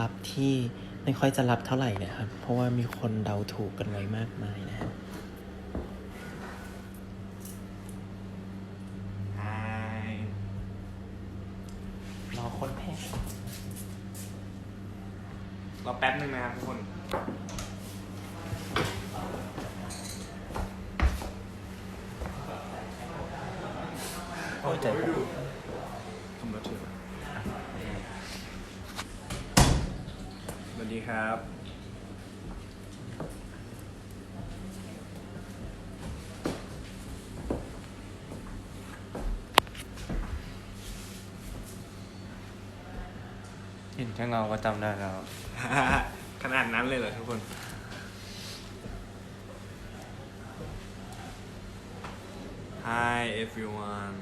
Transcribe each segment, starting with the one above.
รับที่ไม่ค่อยจะรับเท่าไหร่นะครับ เพราะว่ามีคนเดาถูกกันไว้มากมายนะครับฮ รอคนแพ้ รอแป๊บนึงนะครับทุกคน โอ้ยใจ ผมรถถึง สวัสดีครับ เห็นแค่เงาก็จำได้แล้ว ขนาดนั้นเลยเหรอทุกคน Hi everyone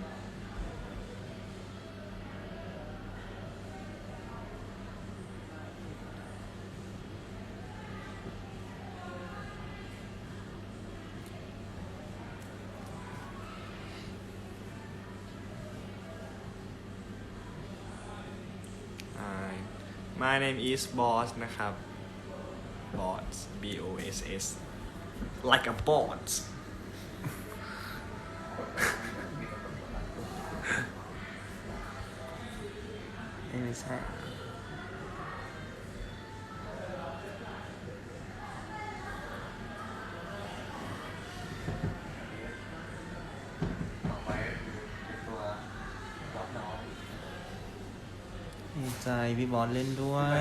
My name is Boss นะครับ Boss B O S S like a boss ไม่ใช่ พี่บอสเล่นด้วย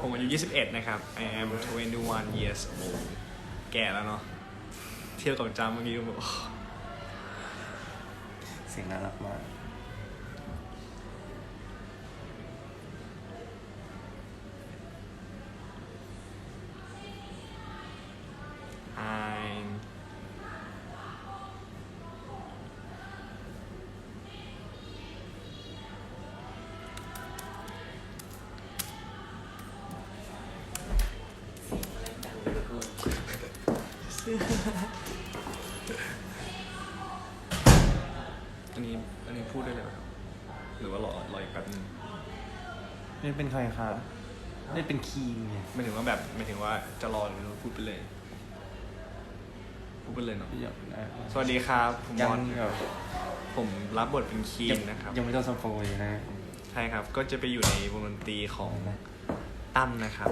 ผมอายุ 21 นะครับ I am 21 years old แก่แล้วเนาะ เที่ยวกับจำเมื่อกี้ก็แบบเสียงน่ารักมาก อันนี้อันนี้พูดได้เลยไหมครับ หรือว่ารอรออีกแป๊บนึงเล่นเป็นใครคะเล่นเป็นคีมไงไม่ถึงว่าแบบไม่ถึงว่าจะรอหรือพูดไปเลย พูดไปเลยเนาะพี่อยากได้สวัสดีครับผมยับงอลแบบผมรับบทเป็นคีนนะครับ ยังไม่ต้องสปอยนะใช่ครับ ก็จะไปอยู่ในวงดนตรีของตั้มนะครับ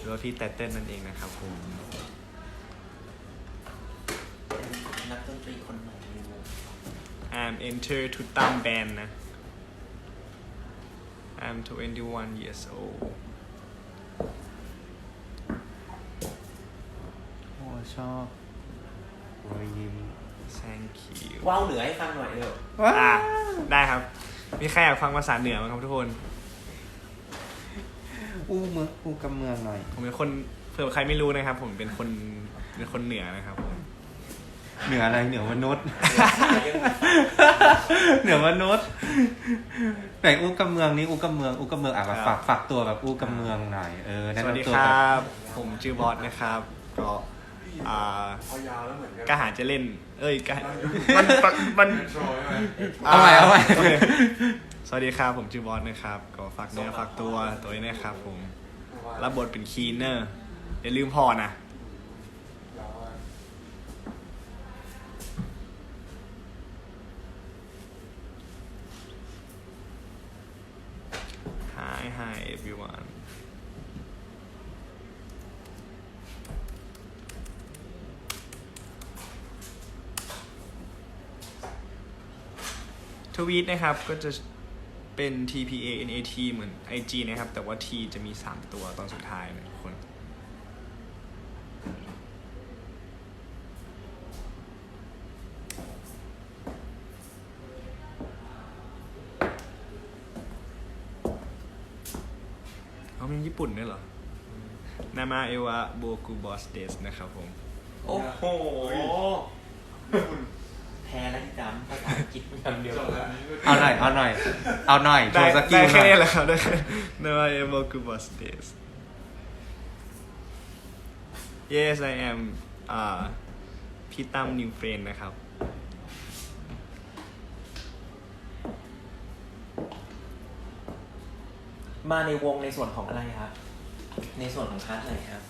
หรือว่าพี่แต่เต้นนั่นเองนะครับผม นักดน ตรีคนใหม่ในวง I'm enter to ตั้ม band นะ I'm 21 years old โอ้ชอบรอยยิ้ม thank you ว้าวเหนือให้ฟังหน่อยเร็วอะได้ครับ มีใครอยากฟังภาษาเหนือไหมครับทุกคน อู้เมืองอู้กำเมืองหน่อย ผมเป็นคนเผื่อใครไม่รู้นะครับ ผมเป็นคนเป็นคนเหนือนะครับผม เหนืออะไรเหนือมนุษย์ เหนือมนุษย์แต่อู้กำเมืองนี้อู้กำเมืองอู้กำเมืองอะแบบฝากฝากตัวแบบอู้กำเมืองหน่อยเออสแนะวัสดีนำตัวคแบรับ บผมชื่อบอสนะครับ ก็อ่ากล้าหาญจะเล่น เอ้ยกล้ามันมันมันเอาใหม่เอาใหม่ โคสวัสดีครับผมชื่อบอสนะครับ ก็ฝากเนื้อฝากตัวตัวนี้นะครับผมรับบทเป็นคีนเนอร์อย่าลืมพอนะ Hi hi everyone ท วีตนะครับ ก็จะเป็น TPA NAT เหมือน IG นะครับ แต่ว่า T จะมี 3 ตัวตอนสุดท้ายนะทุกคน เขามีญี่ปุ่นด้วยเหรอ นามาเอวะโบกูบอสเดสนะครับผม โอ้โห แพ้แล้วที่จำภาษาอังกฤษมีคำเดียวเอาหน่อย เอาหน่อย เอาหน่อยโชได้ว์สกิได้ลหแค่น่อยนี้แหละครับได้แค่นามาเอวะกูบอสเดส Yes I am อ่าพี่ตั้มนิวเฟรนนะครับมมาในวงในส่วนของอะไรครับ ในส่วนของพาร์ทไหนครับ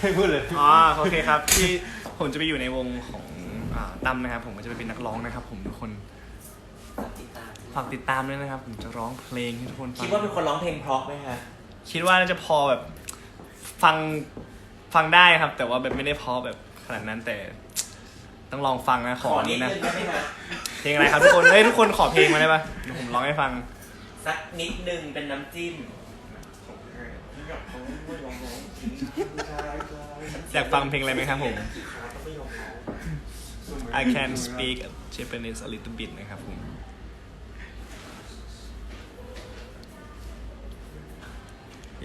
ให้พูดเลย อ๋อโอเคครับที่ผมจะไปอยู่ในวงของอ่าตั้มนะครับ ผมก็จะไปเป็นนักร้องนะครับ ผมทุกคนติดตามฝากติดตามด้วยนะครับ ผมจะร้องเพลงให้ทุกคนฟังคิดว่าเป็นคนร้องเพลงเพราะไหมคะคิดว่าน่าจะพอแบบฟังฟังได้ครับ แต่ว่าแบบไม่ได้เพอแบบขนาดนั้นแต่ ต้องลองฟังนะขอนินี้ดนะนึงได้ไหมคะเพลงอะไรครับทุกคนเฮ้ยทุกคนขอเพลงมาได้ปะเดี๋ยวผมร้องให้ฟัง สักนิดนึงเป็นน้ำจิ้ม อยากฟังเพลงอะไรไหมครับผม I can speak Japanese a little bit นะครับผม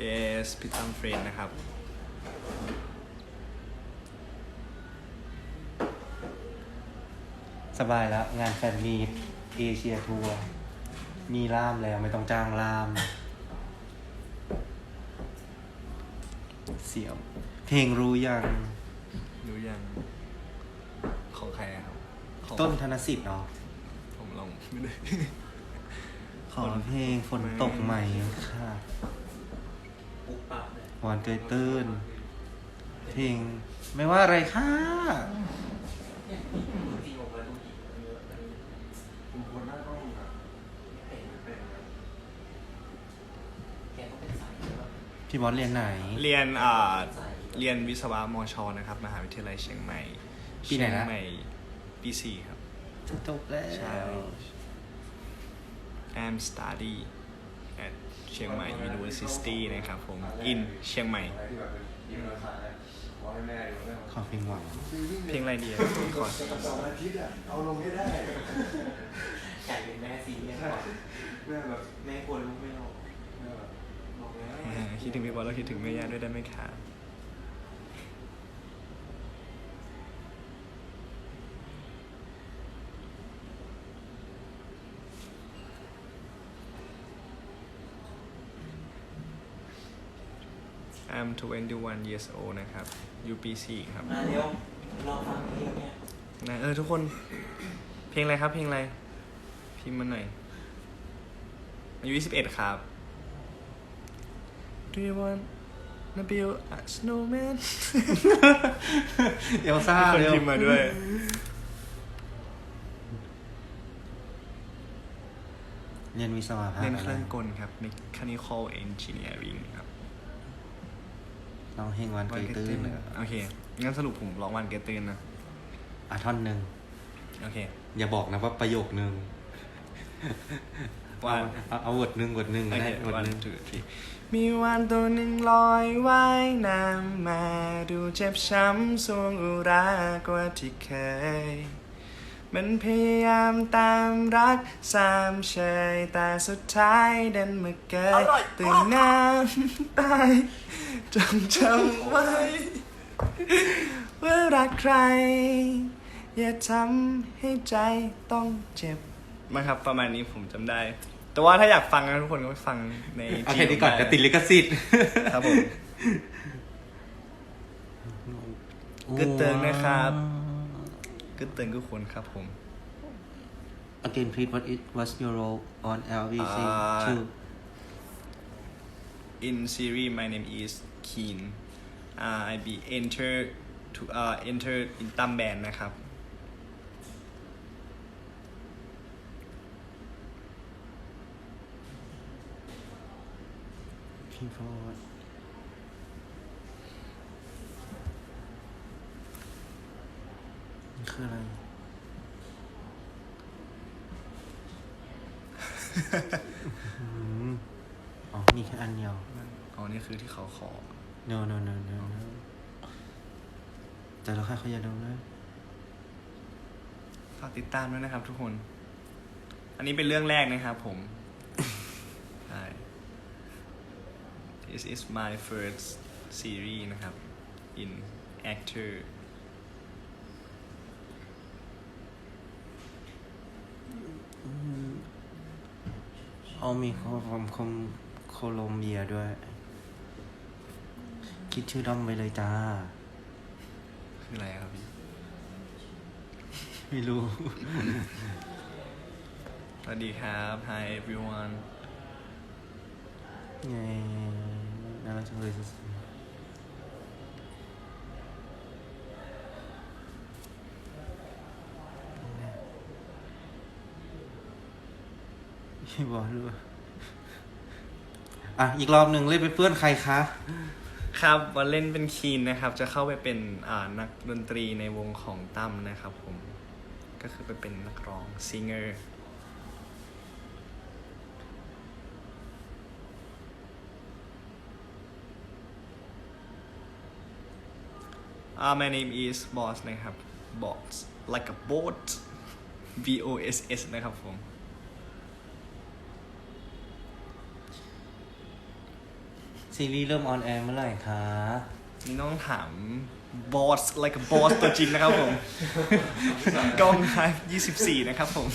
Yes พี่ตั้มเฟรนนะครับสบายแล้ว งานแฟนมีตเอเชียทัวร์มีล่ามแล้วไม่ต้องจ้างล่าม เสียงเพลงรู้ยังรู้ยังของใครอะครับของต้นธนสิทธิ์เนาะผมลองไม่ได้ขอเพลงฝนตกใหม่ค่ะปุ๊บปั๊บเลยหวานเกยตื้นเพลงไม่ว่าอะไรค่ะ จริงๆผมมาดูอีกเยอะอันนี้ ผมควรหน้ากล้องอะ เป็น เป็นนะ แกต้องเป็นสายใช่ปะ พี่บอสเรียนไหน เรียนอ่าเรียนวิศวะมชนะครับ มหาวิทยาลัยเชียงใหม่ปีไหนนะ เชียงใหม่ปีสี่ครับ จบแล้วใช่ I'm study at เชียงใหม่ University นะครับผม in เชียงใหม่อะไรที่แบบเป็นยิมราคาเนี่ยขอให้แม่อยู่แม่ขอเพลงหวานเพลงอะไรดีอะขอสองอาทิตย์อะ เอาลงให้ได้ไก่เป็นแม่ซีเรียสกว่าแม่แบบแม่กลัวลูกไม่ออกแม่แบบบ อกแล้วอ่าคิดถึงพี่บอลแล้วคิดถึงแม่ย่าด้วยได้ไหมคะ I'm 21 years old นะครับ UPC ครับมาเร็วลองฟังเพลงเนี่ยนะเออทุกคน เพลงอะไรครับ เพลงอะไร พิมพ์มาหน่อยอายุ21 ครับ Do you want to build a snowman เอลซ่ามีคนเร็วพิมพ์มาด้วย เรียนวิศวะภาคเรียนอะเคไรรื่องกลครับ Mechanical Engineering ครับร้องเพลงหวานเกยตื้นโอเค งั้นสรุปผมร้องวันเกตตื่นนะอะท่อนหนึ่งโอเค อย่าบอกนะว่าประโยคนึง ว่าเอาเอาวดหนึ่งวดหนึ่งโอก็เคได้วดวันหนึ่ง two three มีวันตัวหนึ่งลอยว่ายน้ำมาดูเจ็บช้ำสวงอุรากว่าที่เคย มันพยายามตามรักสามเชยแต่สุดท้ายดันมาเกยตื่นน้ำตายจงจำไว้ ว่ารักใคร อย่าทำให้ใจต้องเจ็บ มาครับ ประมาณนี้ผมจำได้ แต่ว่าถ้าอยากฟังนะทุกคนก็ไปฟังในเอาที่แค่นี้ก่อนผมจะติดลิขสิทธิ์ครับผม กึดเติงนะครับก็เตือนทุกคนครับผม Again please what is what's your role on LVC อ่า two in series my name is Keen uh, I be enter to uh, enter in ตั้มแบนนะครับ พี่โฟดนี่คืออะไรอืมอ๋อมีแค่อันเดียว อ๋อนี่คือที่เขาขอ no no no no no แต่เราแค่เขาอยากดูนะฝากติดตามด้วยนะครับทุกคน อันนี้เป็นเรื่องแรกนะครับผม ใช่ This is my first series นะครับ in actor เอามีโคมคมโคลอมเบียด้วย คิดชื่อด้อมไปเลยจ้า คืออะไรครับพี่ ไม่รู้โอวัสดีครับ Hi everyone ไง น่ารักจังเลยสุดๆพี่บอลด้วยอะ อีกรอบหนึ่งเล่นเป็นเพื่อนใครคะ ครับวันเล่นเป็นคีนนะครับ จะเข้าไปเป็นอ่านักดนตรีในวงของตั้มนะครับผม ก็คือไปเป็นนักร้องซิงเกอร์ อ่า my name is boss นะครับ boss like a boat B O S S นะครับผม ซีรีส์เริ่มออนแอร์เมื่อไหร่คะ นี่ต้องถาม boss like a boss ตัวจริงนะครับผม กล้องไฮ24 นะครับผม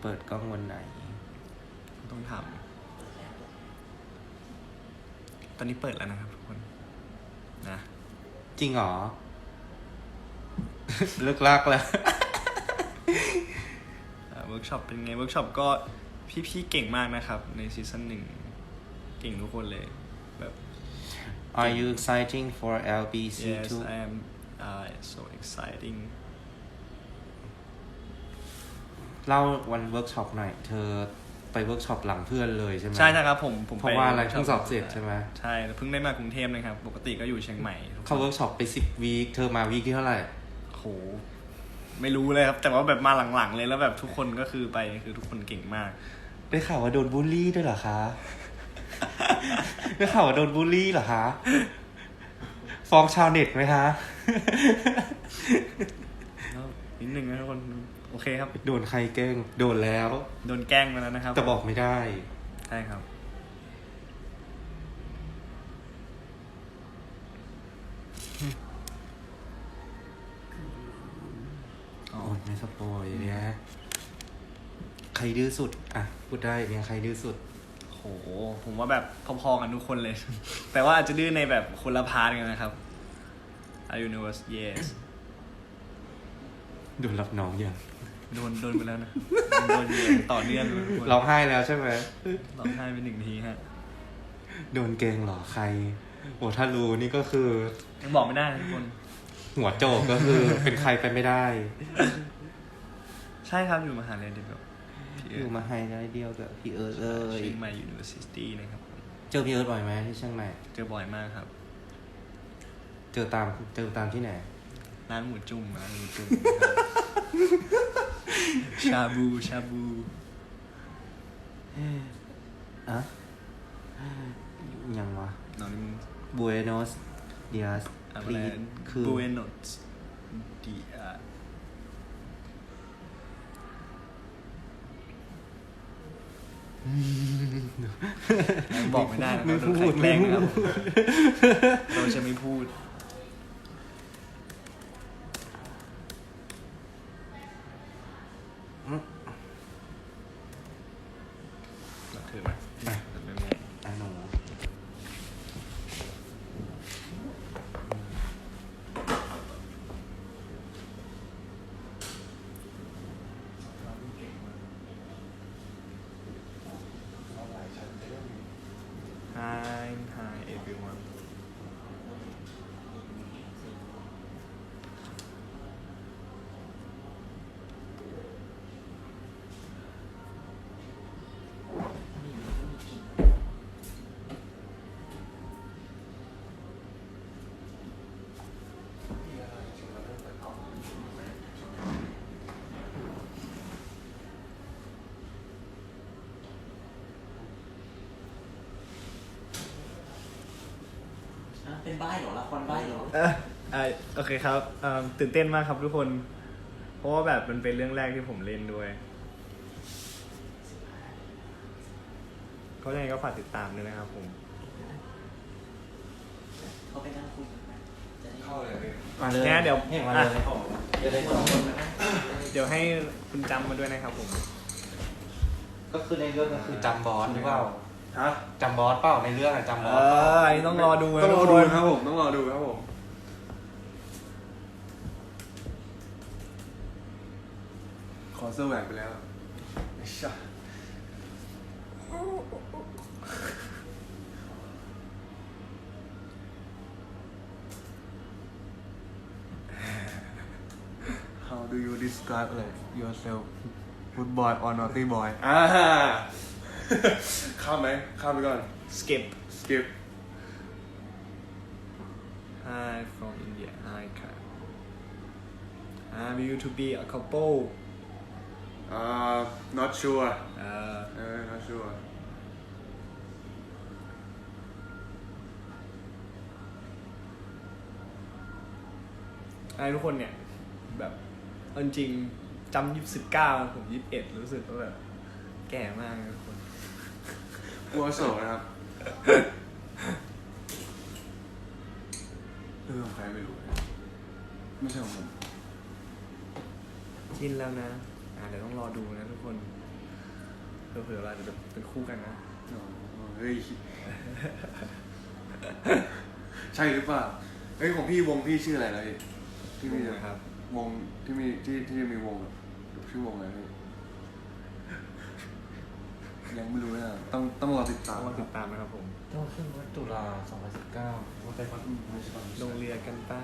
เปิดกล้องวันไหน ต้องถามตอนนี้เปิดแล้วนะครับทุกคน นะ จริงเหรอ เลิกลากแล้วเวิร์กช็อปเป็นไงเวิร์กช็อปก็พี่ๆเก่งมากนะครับ ในซีซั่นหนึ่ง เก่งทุกคนเลยแบบ Are you exciting for LBC yes too I am uh, so exciting เล่าวันเวิร์กช็อปหน่อย เธอ ไปเวิร์กช็อปหลังเพื่อนเลยใช่ไหมใช่ใช่ครับผมผมเพราะว่าอะไรเพิ่งสอบเสร็จใช่ไหมใช่เพิ่งได้มากรุงเทพนะครับ ปกติก็อยู่เชียงใหม่ทุกคนเขาเวิร์กช็อปไปสิบวีคเธอมาวีคที่เท่าไหร่โหไม่รู้เลยครับ แต่ว่าแบบมาหลังๆเลยแล้วแบบทุกคนก็คือไปคือทุกคนเก่งมาก ได้ข่าวว่าโดนบูลลี่ด้วยเหรอคะได้ข่าวว่าโดนบูลลี่เหรอคะฟ้องชาวเน็ตไหมคะนิดนึงนะทุกคน โอเคครับ โดนใครแกล้ง โดนแล้ว โดนแกล้งมาแล้วนะครับ แต่บอกไม่ได้ ใช่ครับโอ้ยไม่สปอยเนี่ยใครดื้อสุด อะ พูดได้เนี่ยใครดื้อสุดโห ผมว่าแบบพอๆกันทุกคนเลย แต่ว่าอาจจะดื้อในแบบคนละพาร์ทกันนะครับ I universe yes โดนรับน้องอย่าง โดนโดนไปแล้วนะ โดนเยอะต่อเนื่องเลยทุกคนร้องไห้แล้วใช่ไหม ร้องไห้ไปหนึ่งทีฮะโดนเกงเหรอใครโอ้ถ้ารู้นี่ก็คือ ยังบอกไม่ได้นะทุกคน หัวโจกก็คือ เป็นใครไปไม่ได้ใช่ครับอยู่มหาลัยเดียวกับพี่อเอิยู่ร์ธมาไฮได้เดียวกับพี่เอิร์ธเลยเชียงใหม่ University นะครับผมเจอพี่เอิร์ธบ่อยไหมที่เชียงใหม่เจอบ่อยมากครับ เจอตามเจอตามที่ไหนร้านหมูจุ่มร้านหมูจุ่ม ชาบูชาบูอะยังวะนอนบูเอโนสเดียสอะไรลีคือบูเอนอสดีอาบอกไม่ได้นะไม่เราโดนพูดใครแกล้งไม่นะครับพูดเราจะไม่พูด ใบเหรอละครใบเหรอเออเอ่อโอเคครับเอิ่มตื่นเต้นมากครับทุกคน เพราะว่าแบบมันเป็นเรื่องแรกที่ผมเล่นด้วยก็ยังไงก็ฝากติดตามด้วยนะครับผม เขาไปนั่งคุยกันไหมจะได้เข้าเลยพี่มาเลยแค่เดี๋ยวเฮ้ยมาอะเลยจะได้สองคนนะเดี๋ยวให้คุณจำมาด้วยนะครับผม ก็คือในเรื่องก็คือจำบอสหรือเปล่า ฮะจำบอสเปล่าในเรื่องอะจำบอสเปล่อ้ต้องรอดูต้องรอดูครับผมต้องรอดูครับผม ขอเซอร์แหวนไปแล้วไอ้ชา How do you describe yourself good boy or naughty boy อ่า ข้ามไหมข้ามไปก่อน skip skip Hi from India Hi ค่ะ I'm you to be a couple อ่า not sure เอ่อเออ not sure ไอ้ทุกคนเนี่ย แบบเอาจริงๆจำยี่สิบเก้าผมยี่สิบเอ็ดรู้สึกว่าแบบแก่มาก นะทุกคนกูโสนะครับ เออของใครไม่รู้นะไม่ใช่ของผมชินแล้วนะ อ่าเดี๋ยวต้องรอดูนะทุกคนเผื่อๆเราจะเป็นคู่กันนะ อ๋อเฮ้ย ใช่หรือเปล่า เฮ้ยของพี่วงพี่ชื่ออะไรนะพี่ที่มีวงอะไรครับ วงที่มีที่ที่มีวงแบบชื่อวงอะไรพี่ ยังไม่รู้นะต้องต้องรอติดตาต้มองมาติดตามนะครับผมต้องขึ้นวัดตุลา2019ว่าเป็นวัดไม่ใช่วัดลงเรือกันป้า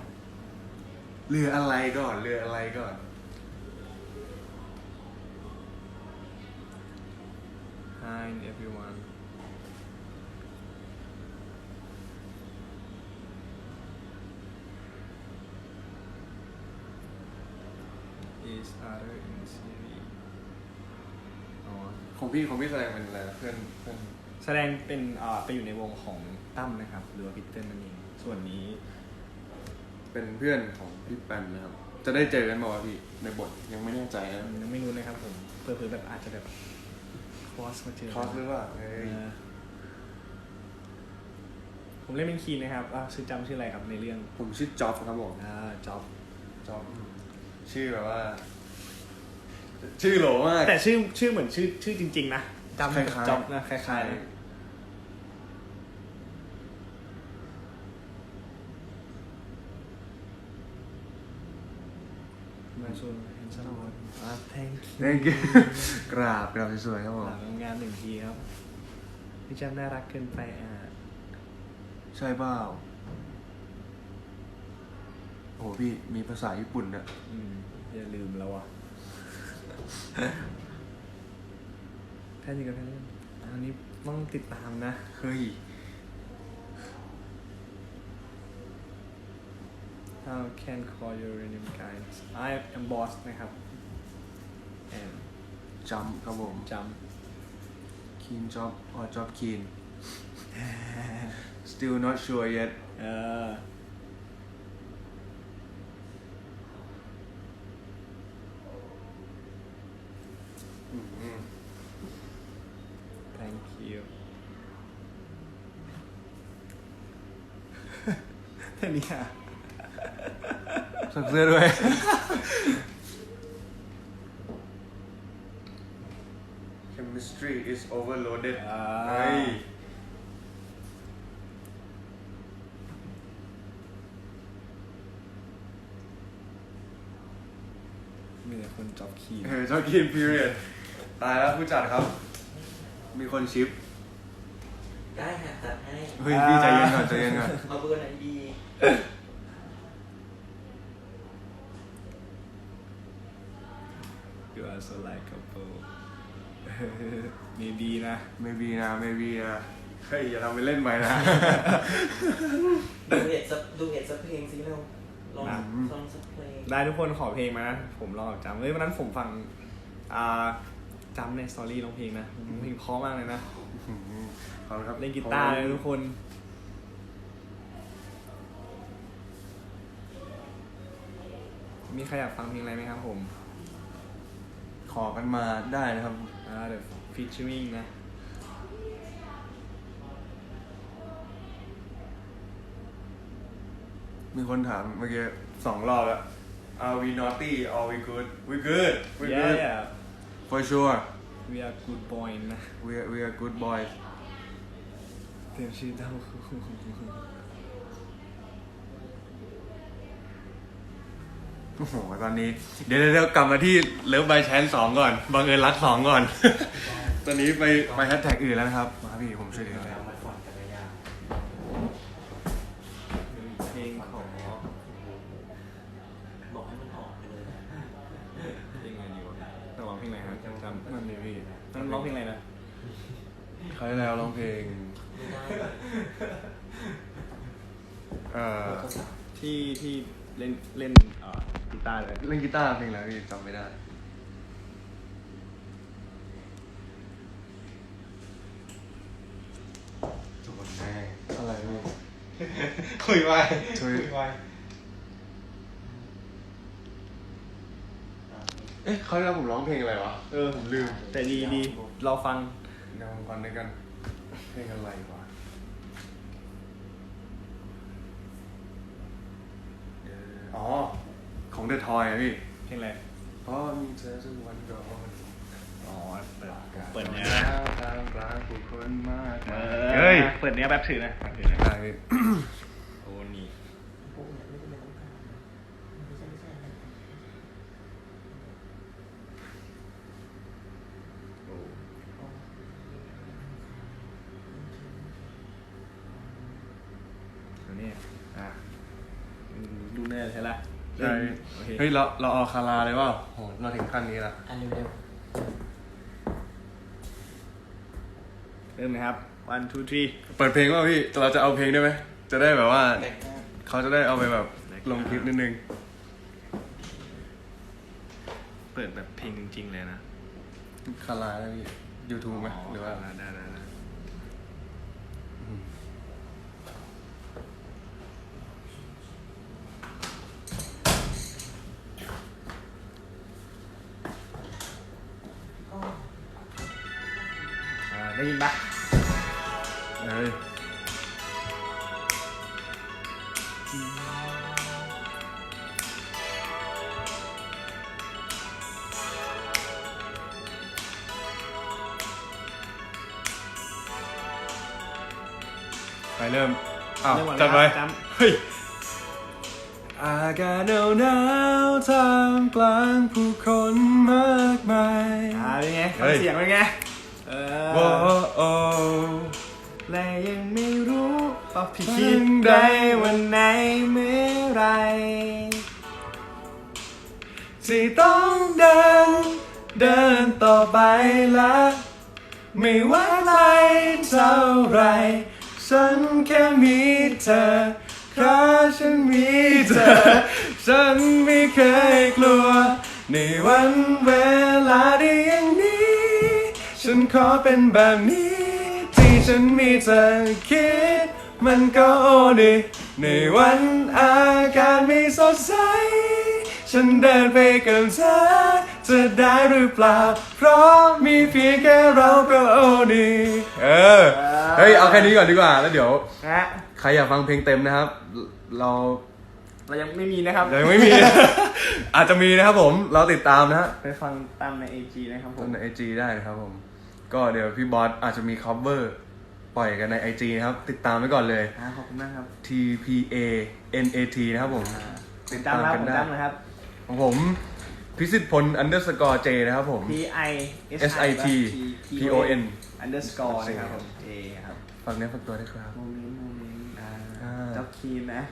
เรืออะไรก่อนเรืออะไรก่อน Hi everyone is other in the series อ๋อ ของพี่ของพี่แสดงเป็นอะไรนะเพื่อนเพื่อนแสดงเป็นอ่าไปอยู่ในวงของตั้มนะครับ หรือว่าพีเตอร์นั่นเองส่วนนี้ เป็นเพื่อนของพี่แปนนะครับ จะได้เจอกันบอกว่าวะพี่ในบทยังไม่แน่ใจนะยังไม่รู้นะครับผมเพื่อๆแบบอาจจะแบบคอสมาเจอคอสหรือเปล่าเอ้ยเออผมเล่นเป็นคีนนะครับอ่าชื่อจำชื่ออะไรครับในเรื่องผมชื่อจ็อบครับผมอ่าจ็อบจ็อบชื่อแบบว่า ชื่อโหลมาก แต่ชื่อชื่อเหมือนชื่อชื่อจริง ๆ นะจำคล้ายๆจ็อบนะคล้ายๆนะมาชวนเห็นสมอนอ่า thank you thank you กราบกราบสวยๆครับผมหลังงานหนึ่งทีครับพี่จำน่ารักเกินไปอะใช่เปล่าโอ้โหพี่มีภาษาญี่ปุ่นนะอืมอย่าลืมแล้วอะ แค่นี้ก็แค่นี้อันนี้ต้องติดตามนะ เฮ้ย How can call your name guys I am boss นะครับ and จำครับผมจคีนจ็อบ or จ็อบคีน still not sure yet ำเอออืม thank you แค่นี้อะสักเสื้อด้วย chemistry is overloaded อ่า เฮ้ยมีแต่คนจ็อบคีย์เออชอบกิน period ตายแล้วผู้จัดครับ มีคนชิปได้ค่ะตัดให้ เฮ้ยพี่ใจเย็นก่อนใจเย็นก่อน เอาเบอร์ไหนดี ยู are so likable maybe นะ maybe นะ maybe นะเฮ้ยอย่าทำไปเล่นไปนะ ดูเห็ดสักดูเห็ดสักเพลงสิเราลองอะ ลองสักเพลงได้ทุกคนขอเพลงมานะ ผมลองจำเฮ้ยวันนั้นผมฟัง อ่าจำในสตอรี่ร้องเพลงนะเพลงเพราะมากเลยนะ ขอบคุณครับเล่นกีตาร์เลยทุกคน มีใครอยากฟังเพลงอะไรไหมครับผม ขอกันมาได้นะครับอ่าเดี๋ยวฟีเจอริงนะ มีคนถามเมื่อกี้สองรอบแล้ว Are we naughty or we good we good we yeah good yeah for sure we are good boy นะ we are, we are good boys เตรียมชื่อเต้าหู้ อ โอ้โหตอนนี้เดี๋ยวเดี๋ยวเดี๋ยวกลับมาที่เลิฟบายแชนสองก่อนบังเอิญรักสองก่อน ตอนนี้ไปไปแฮชแท็กอื่นแล้วนะครับมาพี่ผมช่วยเหลือแล้วมาก่อนกันเลยยังเพลงของบอกให้มันออกไปเลยนะเพลงอะไรดีวะต้องร้องเพลงอะไรครับจำนั่นดิพี่ต้องร้องเพลงอะไรนะใครแล้วร้องเพลงไม่ได้เอ่อที่ที่เล่นเล่นเอ่อกี ตาร์เลยเล่นกีตาร์เพลงอะไรพี่จำไม่ได้จบแน่อะไรพี่ คุยไว้คุยไว้เอ๊ะเขาวที่แล้วผมร้องเพลงอะไรวะ เออผมลืมแต่ดีดีเราฟังเดี๋ยวผมก่อนด้วยกันเพลงอะไรวะเอ่ออ๋อ ของเดอะทอยอะพี่เพลงอะไรเพราะมีเธอสักวันก่อนอ๋อเปิดเปิดเนี้ยตามกลางผู้คนมากเอมายอเฮ้ยเปิดเนี้ยแป๊บถือนะแป๊บถือนะได้พี่โอ้นี่พวกเนี่ยไม่จำเป็นต้องการไม่ใช่ไม่ใช่อะไรโอ้ตัวนี้อะอืมดูเนื้อใช่ละใช่โอ เคเฮ้ยเราเราเอาคาราเลยว่าโหเราถึงขั้นนี้ละอันเร็วเริ่มนะครับ one two three เปิดเพลงว่าพี่เราจะเอาเพลงได้ไหมจะได้แบบว่าๆแต่งหน้าเขาจะได้เอาไปแบบลงคลิปนิดนึง เปิดแบบเพลงจริง ๆ เลยนะ คาราได้พี่ยูทูบไหมหรือว่า ได้ได้ เริ่ม อ้าวเริ่มก่อนจัดไปนะครับจเฮ้ย อากาศหนาวหนาวท่ามกลางผู้คนมากมายำอ่าเป็นไงฟัเฮ้งยเสียงเป็นไงเอโอ้อโอ้ และยังไม่รู้ว่าพี่คิคิดดได้ได้วันไหนเมื่อไหรที่ต้องเดิน เดินต่อไปละ ไม่ว่าใครเท่าไร ฉันแค่มีเธอเพราะฉันมีเธอ ฉันไม่เคยกลัว ในวันเวลาที่อย่างนี้ ฉันขอเป็นแบบนี้ ที่ฉันมีเธอคิด มันก็โอดี ในวันอากาศไม่สดใส ฉันเดินไปกับเธอ จะได้หรือเปล่า เพราะมีเพียงแค่เราก็โอดีเออ เฮ้ย เอาแค่นี้ก่อนดีกว่า แล้วเดี๋ยว นะฮะใครอยากฟังเพลงเต็มนะครับ เราเรายังไม่มีนะครับยังไม่มี อาจจะมีนะครับผม เราติดตามนะฮะ ไปฟังตามใน AG นะครับผต้ม นในไอจีได้นะครับผม ก็เดี๋ยวพี่บอสอาจจะมี cover ปล่อยกันใน IG นะครับ ติดตามไว้ก่อนเลย อ่าขอบคุณมากครับ T P A N A T นะครับผมอ่าติดจำตามแล้วกัผนมได้จำนะครับ ของผม พิสิทธิ์พล underscore J นะครับผม P I S I T P O N underscore นะครับผม J ครับฝากเนื้อฝากตัวด้วยครับโมเมนต์โมเมนต์อ่าอ่าเจ้าคีนนะ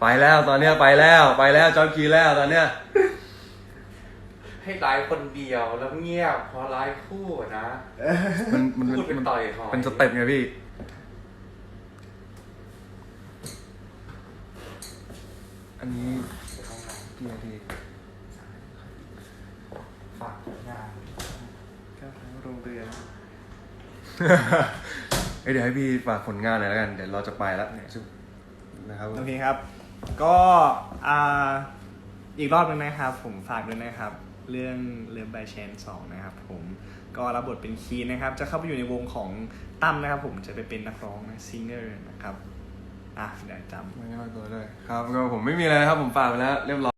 ไปแล้วตอนเนี้ยไปแล้วไปแล้วจอร์นคีแล้วตอนเนี้ยให้ไลฟ์คนเดียวแล้วเงียบพอไลฟ์คู่อะนะ มันมันพูดเป็นมันต่อยหอย เป็นสเต็ปไงพี่ อันนี้เดี๋ยวต้องไลฟ์ กี่นาที ฝากผลงาน ก็ทั้งโรงเรือน เอ้ยเดี๋ยวให้พี่ฝากผลงานหน่อยแล้วกัน เดี๋ยวเราจะไปแล้วนะครับโอเคครับ ก็อ่าอีกรอบหนึงนะครับ ผมฝากด้วยนะครับ เรื่องเรื่อง by chance 2นะครับ ผมก็รับบทเป็นคีนนะครับ จะเข้าไปอยู่ในวงของตั้มนะครับ ผมจะไปเป็นนักร้องนะซิงเกอร์นะครับ อะเดี๋ยวจำ ไม่ได้ฝากตัวด้วยครับก็ผมไม่มีอะไรนะครับ ผมฝากไปแล้วเรียบร้อย